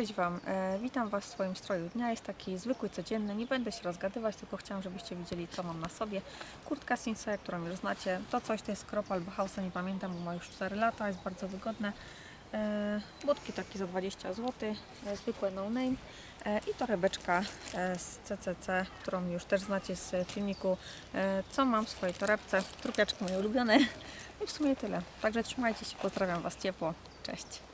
Cześć Wam, e, witam Was w swoim stroju dnia. Jest taki zwykły, codzienny. Nie będę się rozgadywać, tylko chciałam, żebyście widzieli, co mam na sobie. Kurtka Sinsea, którą już znacie. To coś to jest Krop albo Hausa, nie pamiętam, bo ma już 4 lata, jest bardzo wygodne. E, Budki takie za 20 zł, e, zwykłe no name. E, I torebeczka z CCC, którą już też znacie z filmiku, co mam w swojej torebce. Trupiaczki moje ulubione. I w sumie tyle. Także trzymajcie się, pozdrawiam Was ciepło. Cześć.